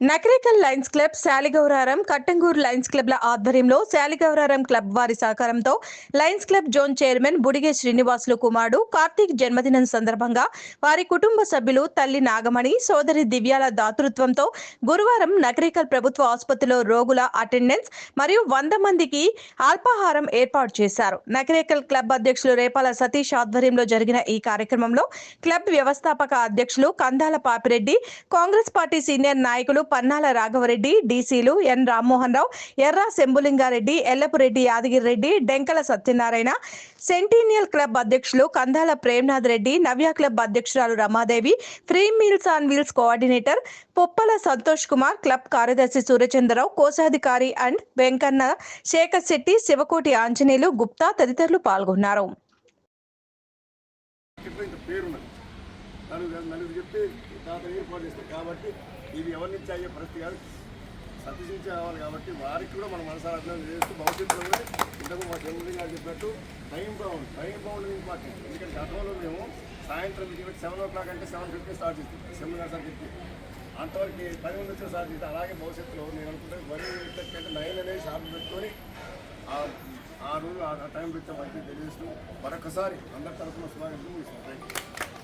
Nakrekal lions club Shaligouraram Kattangur lions క్లబ్ల ఆధ్వర్యంలో Shaligouraram club వారి సహకారంతో lions club zone chairman Budige Srinivasulu కుమారుడు కార్తీక్ జన్మదినం సందర్భంగా వారి కుటుంబ సభ్యులు తల్లి నాగమణి సోదరి దివ్యాల దాతృత్వంతో గురువారం నకరేకల్ ప్రభుత్వ ఆసుపత్రిలో రోగుల అటెండెన్స్ మరియు వంద మందికి అల్పాహారం ఏర్పాటు చేశారు. నకరేకల్ క్లబ్ అధ్యక్షులు రేపాల సతీష్ ఆధ్వర్యంలో జరిగిన ఈ కార్యక్రమంలో క్లబ్ వ్యవస్థాపక అధ్యక్షులు కందాల పాపిరెడ్డి కాంగ్రెస్ పార్టీ సీనియర్ నాయకులు Pannala Raghavareddy డీసీలు N Rammohan Rao Erra Shambhulingareddy Yellapureddy Yadagiri Reddy Denkala Satyanarayana centennial club అధ్యక్షులు కందాల ప్రేమ్నాథ్ రెడ్డి నవ్య క్లబ్ అధ్యక్షురాలు Ramadevi free meals on wheels coordinator Poppala Santosh Kumar club కార్యదర్శి సూర్యచంద్రరావు కోశాధికారి అండ్ వెంకన్న శేఖర్ శెట్టి శివకోటి ఆంజనేయులు గుప్తా తదితరులు పాల్గొన్నారు. నలుగురు నలుగురు చెప్పి తాత ఏర్పాటు చేస్తారు. కాబట్టి ఇది ఎవరిని అయ్యే పరిస్థితి కాదు. సతీశించే కావాలి కాబట్టి వారికి కూడా మనం మనసారా చేస్తూ భవిష్యత్తులో కూడా ఇంతకు మా చంద్రుడి గారు చెప్పినట్టు టైం బౌండ్ టైం బాగుంది ఇంపార్టెంట్. ఎందుకంటే గతంలో మేము సాయంత్రం సెవెన్ ఓ క్లాక్ అంటే సెవెన్ ఫిఫ్టీ స్టార్ట్ చేస్తాం. సెమినార్ సార్ చెప్పి అంతవరకు పది మంది వచ్చి స్టార్ట్ చేస్తాం. అలాగే భవిష్యత్తులో నేను అనుకుంటే వరి అంటే నైన్ అనేది షార్ట్ పెట్టుకొని ఆ- రోజు ఆ టైం పెట్టే వారికి తెలియజేస్తూ మరొకసారి అందరి తరఫున శుభాకాంక్షలు